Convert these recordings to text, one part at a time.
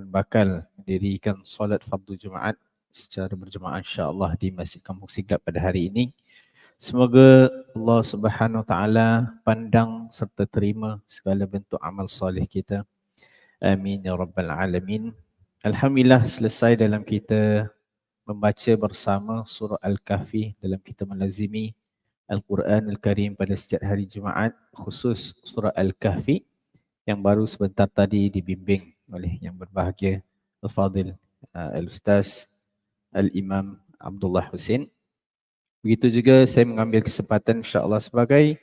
ataupun bakal mendirikan solat fardu Jumaat secara berjemaah insya-Allah di Masjid Kampung Siglap pada hari ini. Semoga Allah Subhanahu taala pandang serta terima segala bentuk amal soleh kita. Amin ya rabbal alamin. Alhamdulillah selesai dalam kita membaca bersama surah Al-Kahfi dalam kita melazimi Al-Quran Al-Karim pada setiap hari Jumaat khusus surah Al-Kahfi yang baru sebentar tadi dibimbing oleh yang berbahagia Al-Fadil uh, Al-Ustaz Al-Imam Abdullah Hussein. Begitu juga saya mengambil kesempatan insyaAllah sebagai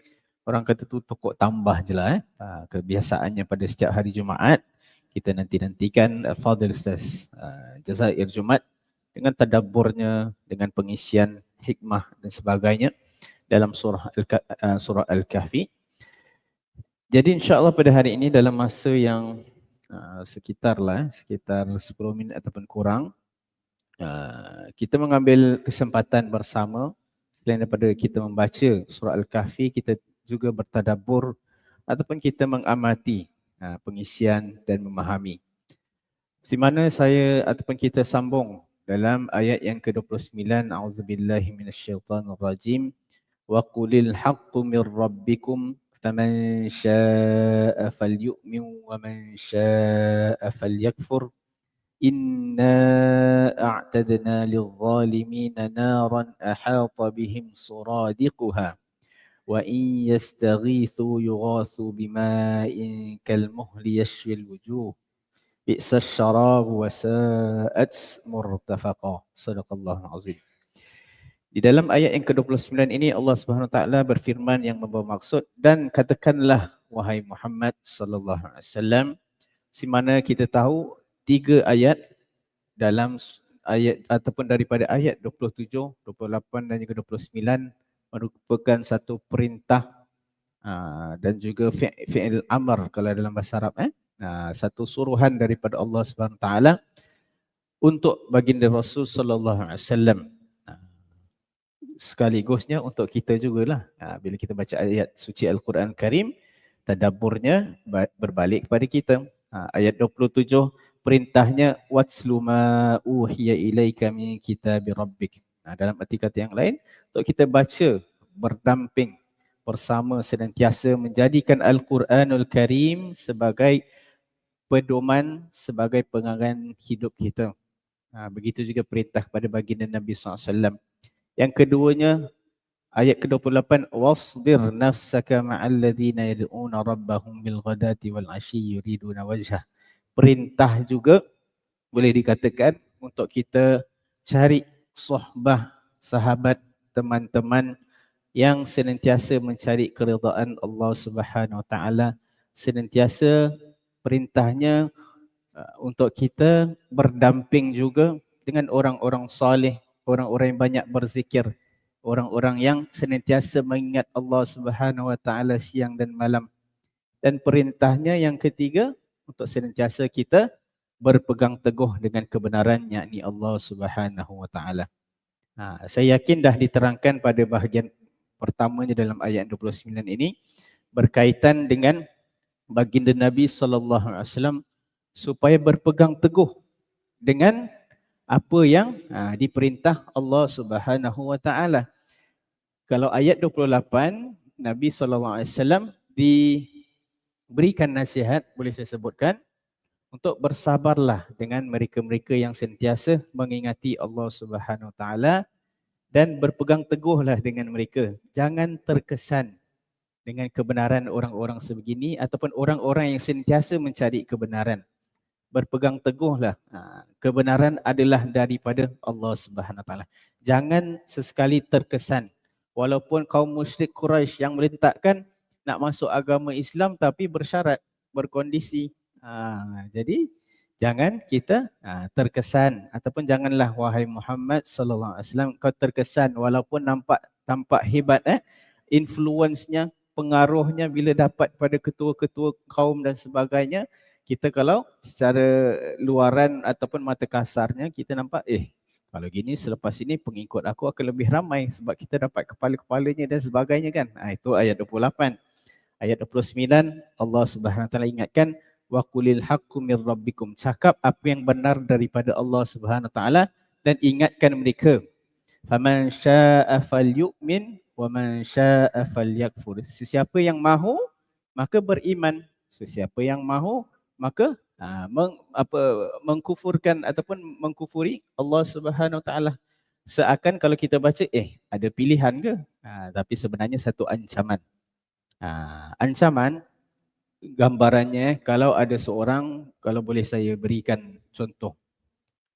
orang kata tu tokok tambah je lah eh. Uh, kebiasaannya pada setiap hari Jumaat kita nanti-nantikan Al-Fadil Ustaz uh, Jazair Jumat dengan tadaburnya, dengan pengisian hikmah dan sebagainya dalam surah Al- surah Al-Kahfi. Jadi insyaAllah pada hari ini dalam masa yang uh, sekitar lah, sekitar 10 minit ataupun kurang, uh, kita mengambil kesempatan bersama. Selain daripada kita membaca surah Al-Kahfi, kita juga bertadabur ataupun kita mengamati uh, pengisian dan memahami. Di mana saya ataupun kita sambung dalam ayat yang ke-29 auzubillahi minasyaitonir rajim wa qulil haqqu mir rabbikum faman syaa'a falyu'min wa man syaa'a falyakfur inna a'tadna lidh-dhalimina naran ahata bihim suradiquha wa in yastaghithu yughathu bima'in kalmuhli yashwil wujuh Bi'sa syarab wa sa'at murtafaqa. Di dalam ayat yang ke-29 ini Allah Subhanahu taala berfirman yang membawa maksud dan katakanlah wahai Muhammad sallallahu alaihi wasallam si mana kita tahu tiga ayat dalam ayat ataupun daripada ayat 27, 28 dan juga 29 merupakan satu perintah aa, dan juga fi'il amr kalau dalam bahasa Arab eh uh, satu suruhan daripada Allah Subhanahu taala untuk baginda Rasul sallallahu alaihi wasallam. Sekaligusnya untuk kita jugalah. Uh, bila kita baca ayat suci Al-Quran Karim, tadabburnya berbalik kepada kita. Uh, ayat 27 perintahnya watslu ma uhiya ilaika min kitabi rabbik. Uh, dalam arti kata yang lain, untuk kita baca berdamping bersama senantiasa menjadikan Al-Quranul Karim sebagai pedoman sebagai pengangan hidup kita. Ha, begitu juga perintah kepada baginda Nabi SAW. Yang keduanya ayat ke-28 wasbir nafsaka ma'al ladzina yad'una rabbahum bil ghadati wal ashi yuriduna wajha. Perintah juga boleh dikatakan untuk kita cari sahbah sahabat teman-teman yang senantiasa mencari keridaan Allah Subhanahu Wa Taala senantiasa perintahnya uh, untuk kita berdamping juga dengan orang-orang saleh orang-orang yang banyak berzikir, orang-orang yang senantiasa mengingat Allah Subhanahu Wa Taala siang dan malam. Dan perintahnya yang ketiga untuk senantiasa kita berpegang teguh dengan kebenaran yakni Allah Subhanahu Wa Taala. Ha, saya yakin dah diterangkan pada bahagian pertamanya dalam ayat 29 ini berkaitan dengan baginda Nabi sallallahu alaihi wasallam supaya berpegang teguh dengan apa yang ha, diperintah Allah Subhanahu wa taala. Kalau ayat 28 Nabi sallallahu alaihi wasallam diberikan nasihat boleh saya sebutkan untuk bersabarlah dengan mereka-mereka yang sentiasa mengingati Allah Subhanahu wa taala dan berpegang teguhlah dengan mereka. Jangan terkesan dengan kebenaran orang-orang sebegini ataupun orang-orang yang sentiasa mencari kebenaran. Berpegang teguhlah. Ha, kebenaran adalah daripada Allah Subhanahu taala. Jangan sesekali terkesan walaupun kaum musyrik Quraisy yang meletakkan nak masuk agama Islam tapi bersyarat berkondisi. Ha, jadi jangan kita ha, terkesan ataupun janganlah wahai Muhammad sallallahu alaihi wasallam kau terkesan walaupun nampak tampak hebat eh influence-nya pengaruhnya bila dapat pada ketua-ketua kaum dan sebagainya kita kalau secara luaran ataupun mata kasarnya kita nampak eh kalau gini selepas ini pengikut aku akan lebih ramai sebab kita dapat kepala-kepalanya dan sebagainya kan ha, itu ayat 28 ayat 29 Allah Subhanahu taala ingatkan wa qulil haqqu mir rabbikum. Cakap apa yang benar daripada Allah Subhanahu taala dan ingatkan mereka. Faman syaa'a falyu'min wa man syaa'a falyakfur. Sesiapa yang mahu maka beriman. Sesiapa yang mahu maka uh, meng, apa mengkufurkan ataupun mengkufuri Allah Subhanahu taala. Seakan kalau kita baca eh ada pilihan ke? Uh, tapi sebenarnya satu ancaman. Uh, ancaman gambarannya kalau ada seorang kalau boleh saya berikan contoh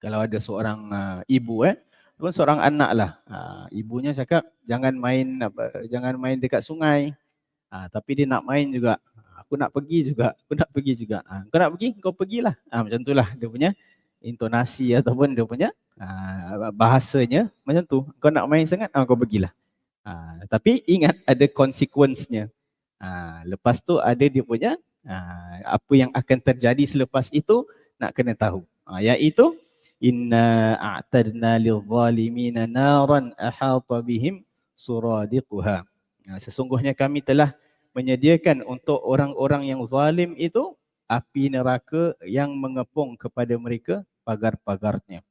kalau ada seorang uh, ibu eh ataupun seorang anak lah uh, ibunya cakap jangan main apa jangan main dekat sungai uh, tapi dia nak main juga aku nak pergi juga aku nak pergi juga. Uh, kau nak pergi kau pergilah. Uh, macam itulah dia punya intonasi ataupun dia punya uh, bahasanya macam tu. Kau nak main sangat uh, kau pergilah. Uh, tapi ingat ada konsekuensnya Ha, lepas tu ada dia punya ha, apa yang akan terjadi selepas itu nak kena tahu. Ha, iaitu inna a'tadna lil-zalimina naran ahata bihim suradiquha. Ha, sesungguhnya kami telah menyediakan untuk orang-orang yang zalim itu api neraka yang mengepung kepada mereka pagar-pagarnya.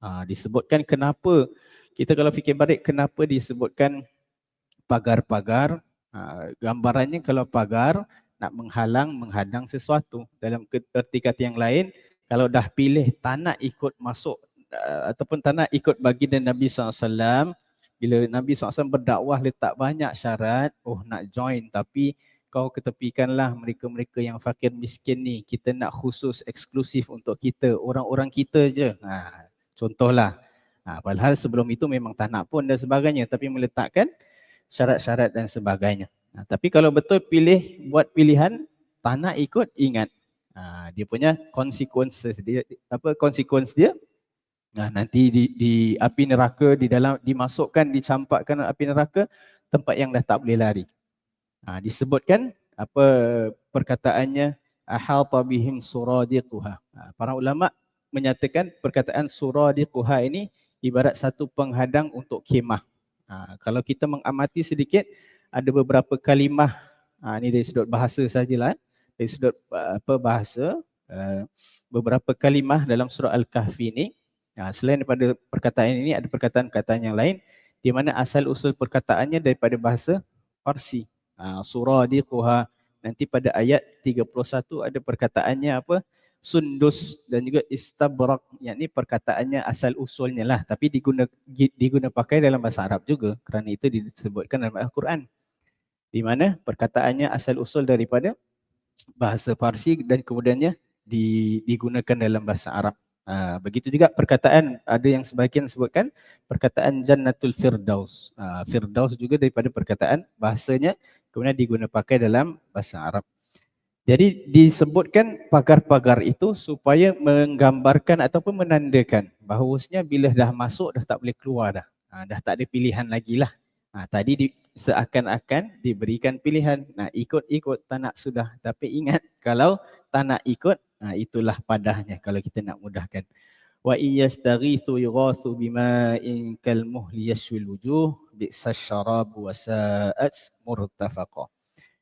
Ha, disebutkan kenapa kita kalau fikir balik kenapa disebutkan pagar-pagar Ha, gambarannya kalau pagar nak menghalang, menghadang sesuatu. Dalam erti kata yang lain, kalau dah pilih tak nak ikut masuk uh, ataupun tak nak ikut baginda Nabi SAW, bila Nabi SAW berdakwah letak banyak syarat, oh nak join tapi kau ketepikanlah mereka-mereka yang fakir miskin ni. Kita nak khusus eksklusif untuk kita, orang-orang kita je. Ha, contohlah. Ha, padahal sebelum itu memang tak nak pun dan sebagainya. Tapi meletakkan syarat-syarat dan sebagainya. Ha, tapi kalau betul pilih buat pilihan tak nak ikut ingat ha, dia punya consequences dia apa consequence dia nah nanti di, di api neraka di dalam dimasukkan dicampakkan api neraka tempat yang dah tak boleh lari. Ha, disebutkan apa perkataannya ahata bihim suradiquha. Ha, para ulama menyatakan perkataan suradiquha ini ibarat satu penghadang untuk kemah. Ha, kalau kita mengamati sedikit, ada beberapa kalimah, ha, ini dari sudut bahasa sajalah, eh. dari sudut apa bahasa, uh, beberapa kalimah dalam surah Al-Kahfi ini, ha, selain daripada perkataan ini, ada perkataan-perkataan yang lain, di mana asal usul perkataannya daripada bahasa Farsi. Ha, surah di Kuha, nanti pada ayat 31 ada perkataannya apa? sundus dan juga istabrak yakni perkataannya asal usulnya lah tapi diguna diguna pakai dalam bahasa Arab juga kerana itu disebutkan dalam Al-Quran di mana perkataannya asal usul daripada bahasa Parsi dan kemudiannya digunakan dalam bahasa Arab. Ha, begitu juga perkataan ada yang sebahagian sebutkan perkataan Jannatul Firdaus. Ha, Firdaus juga daripada perkataan bahasanya kemudian digunakan pakai dalam bahasa Arab. Jadi disebutkan pagar-pagar itu supaya menggambarkan ataupun menandakan bahawasanya bila dah masuk dah tak boleh keluar dah. Ha, dah tak ada pilihan lagi lah. Ha, tadi di, seakan-akan diberikan pilihan nak ikut-ikut tak nak sudah. Tapi ingat kalau tak nak ikut ha, itulah padahnya kalau kita nak mudahkan. Wa iyastaghithu yughathu bima'in kalmuhli yashwil wujuh bi'sasyarabu wa sa'at murtafaqah.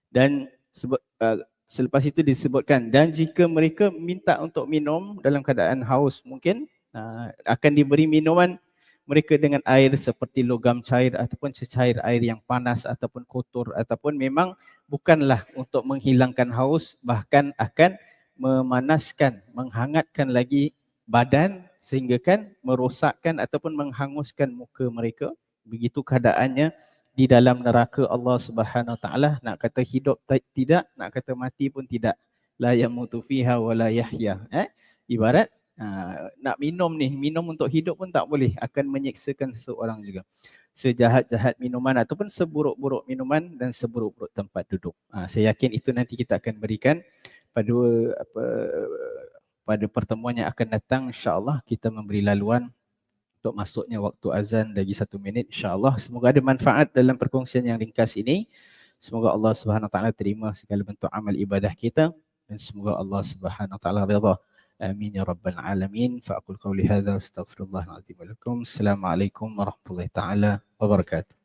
Dan sebut, uh, selepas itu disebutkan dan jika mereka minta untuk minum dalam keadaan haus mungkin uh, akan diberi minuman mereka dengan air seperti logam cair ataupun cecair air yang panas ataupun kotor ataupun memang bukanlah untuk menghilangkan haus bahkan akan memanaskan menghangatkan lagi badan sehingga kan merosakkan ataupun menghanguskan muka mereka. Begitu keadaannya di dalam neraka Allah Subhanahu taala. Nak kata hidup tidak nak kata mati pun tidak. La yamutu fiha wa la yahya. Eh ibarat uh, nak minum ni minum untuk hidup pun tak boleh. Akan menyeksakan seseorang juga. Sejahat-jahat minuman ataupun seburuk-buruk minuman dan seburuk-buruk tempat duduk. Uh, saya yakin itu nanti kita akan berikan pada apa pada pertemuan yang akan datang insyaallah kita memberi laluan untuk masuknya waktu azan lagi satu minit insyaAllah. Semoga ada manfaat dalam perkongsian yang ringkas ini. Semoga Allah Subhanahu Taala terima segala bentuk amal ibadah kita dan semoga Allah Subhanahu Taala redha. Amin ya rabbal alamin. Fa aqul qawli hadza astaghfirullahal azim wa lakum. Assalamualaikum warahmatullahi taala wabarakatuh.